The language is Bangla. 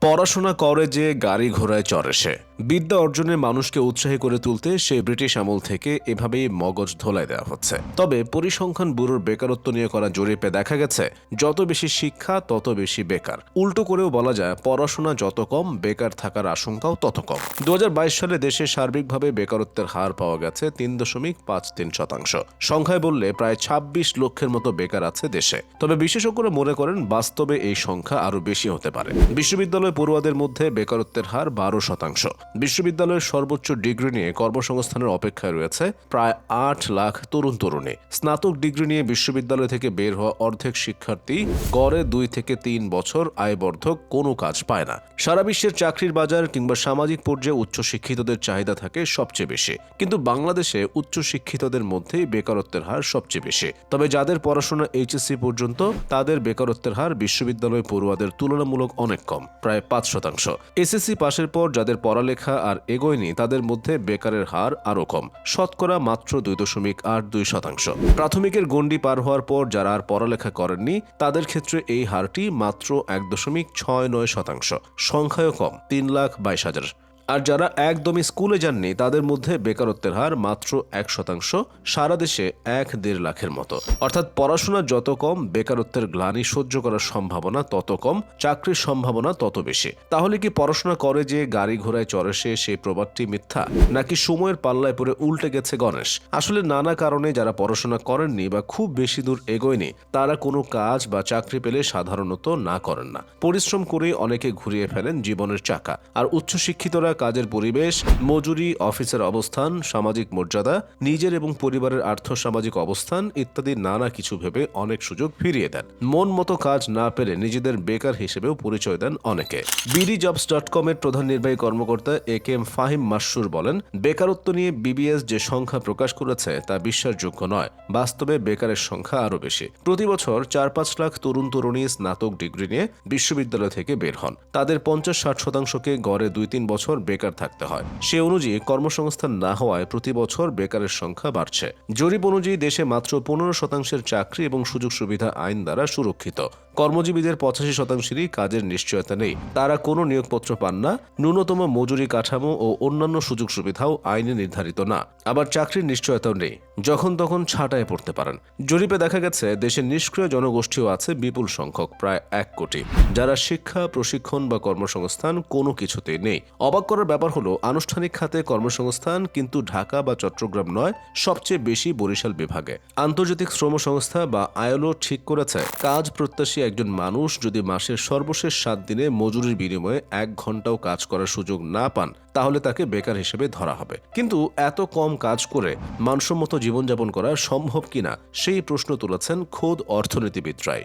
পড়াশোনা করে যে গাড়ি ঘোড়ায় চড়ে সে। বিদ্যা অর্জনে মানুষকে উৎসাহী করে তুলতে সে ব্রিটিশ আমল থেকে এভাবেই মগজ ধোলাই দেওয়া হচ্ছে। তবে পরিসংখ্যান ব্যুরোর বেকারত্ব নিয়ে করা জরিপে দেখা গেছে, যত বেশি শিক্ষা, তত বেশি বেকার। উল্টো করেও বলা যায়, পড়াশোনা যত কম, বেকার থাকার আশঙ্কাও তত কম। দু হাজার বাইশ সালে দেশে সার্বিকভাবে বেকারত্বের হার পাওয়া গেছে তিন দশমিক পাঁচ তিন শতাংশ। সংখ্যায় বললে প্রায় ২৬ লক্ষের মতো বেকার আছে দেশে। তবে বিশেষজ্ঞরা মনে করেন, বাস্তবে এই সংখ্যা আরও বেশি হতে পারে। বিশ্ববিদ্যালয় পড়ুয়াদের মধ্যে বেকারত্বের হার বারো শতাংশ। বিশ্ববিদ্যালয়ের সর্বোচ্চ ডিগ্রি নিয়ে কর্মসংস্থানের অপেক্ষায় রয়েছে প্রায় আট লাখ তরুণ তরুণী। স্নাতক ডিগ্রি নিয়ে বিশ্ববিদ্যালয় থেকে বের হওয়া অর্ধেক শিক্ষার্থী গড়ে দুই থেকে তিন বছর আয়বর্ধক কোনো কাজ পায় না। সারা বিশ্বের চাকরির বাজার কিংবা সামাজিক পর্যায়ে উচ্চশিক্ষিতদের চাহিদা থাকে সবচেয়ে বেশি। কিন্তু বাংলাদেশে উচ্চশিক্ষিতদের মধ্যেই বেকারত্বের হার সবচেয়ে বেশি। তবে যাদের পড়াশোনা এইচএসসি পর্যন্ত, তাদের বেকারত্বের হার বিশ্ববিদ্যালয় পড়ুয়াদের তুলনামূলক অনেক কম। প্রায় পাঁচ শতাংশ। এসএসসি পাশের পর যাদের পড়ালেখা আর এগোয়নি তাদের মধ্যে বেকারের হার আরও কম। শতকরা মাত্র দুই দশমিক আট দুই শতাংশ। প্রাথমিকের গণ্ডি পার হওয়ার পর যারা আর পড়ালেখা করেননি তাদের ক্ষেত্রে এই হারটি মাত্র এক দশমিক ছয় নয় শতাংশ। সংখ্যায়ও কম, তিন লাখ বাইশ হাজার। আর যারা একদমই স্কুলে যাননি, তাদের মধ্যে বেকারত্বের হার মাত্র এক শতাংশ, সারা দেশে এক দেড় লাখের মতো। অর্থাৎ পড়াশোনা যত কম, বেকারত্বের গ্লানি সহ্য করার সম্ভাবনা তত কম, চাকরির সম্ভাবনা তত বেশি। তাহলে কি পড়াশোনা করে যে গাড়ি ঘোড়ায় চড়ে সে, সেই প্রবাদটি মিথ্যা? নাকি সময়ের পাল্লায় পরে উল্টে গেছে গণেশ? আসলে নানা কারণে যারা পড়াশোনা করেননি বা খুব বেশি দূর এগোয়নি, তারা কোনো কাজ বা চাকরি পেলে সাধারণত না করেন না। পরিশ্রম করে অনেকে ঘুরিয়ে ফেলেন জীবনের চাকা। আর উচ্চশিক্ষিতরা কাজের পরিবেশ, মজুরি, অফিসের অবস্থান, সামাজিক মর্যাদা, নিজের এবং পরিবারের আর্থসামাজিক অবস্থান ইত্যাদি নানা কিছু ভেবে অনেক সুযোগ ফিরিয়ে দেন। মন মতো কাজ না পেলে নিজেদের বেকার হিসেবেও পরিচয় দেন অনেকে। বিডি জবস ডট কমের প্রধান নির্বাহী কর্মকর্তা এ কে এম ফাহিম মাসুর বলেন, বেকারত্ব নিয়ে বিবিএস যে সংখ্যা প্রকাশ করেছে তা বিশ্বাসযোগ্য নয়। বাস্তবে বেকারের সংখ্যা আরও বেশি। প্রতি বছর চার পাঁচ লাখ তরুণ, তরুণী স্নাতক ডিগ্রি নিয়ে বিশ্ববিদ্যালয় থেকে বের হন। তাদের পঞ্চাশ ষাট শতাংশকে গড়ে দুই তিন বছর বেকার থাকতে হয়। সে অনুযায়ী কর্মসংস্থান না হওয়ায় প্রতি বছর বেকারের সংখ্যা বাড়ছে। জরিপ অনুযায়ী দেশে মাত্র পনেরো শতাংশের চাকরি এবং সুযোগ সুবিধা আইন দ্বারা সুরক্ষিত। কর্মজীবীদের পঁচাশি শতাংশেরই কাজের নিশ্চয়তা নেই। তারা কোনো নিয়োগপত্র পান না, ন্যূনতম মজুরি কাঠামো ও অন্যান্য সুযোগ সুবিধাও আইনে নির্ধারিত না। আবার চাকরির নিশ্চয়তাও নেই। যখন তখন ছাঁটায় পড়তে পারেন। জরিপে দেখা গেছে, দেশের নিষ্ক্রিয় জনগোষ্ঠীও আছে বিপুল সংখ্যক, প্রায় এক কোটি। যারা শিক্ষা, প্রশিক্ষণ বা কর্মসংস্থান কোনো কিছুতেই নেই। অবাক করার ব্যাপার হলো, আনুষ্ঠানিক খাতে কর্মসংস্থান কিন্তু ঢাকা বা চট্টগ্রাম নয়, সবচেয়ে বেশি বরিশাল বিভাগে। আন্তর্জাতিক শ্রম সংস্থা বা আয়োলো ঠিক করেছে, কাজ প্রত্যাশী একজন মানুষ যদি মাসের সর্বশেষ সাত দিনে মজুরির বিনিময়ে এক ঘন্টাও কাজ করার সুযোগ না পান, তাহলে তাকে বেকার হিসেবে ধরা হবে। কিন্তু এত কম কাজ করে মানসম্মত জীবনযাপন করা সম্ভব কিনা, সেই প্রশ্ন তুলেছেন খোদ অর্থনীতিবিদরাই।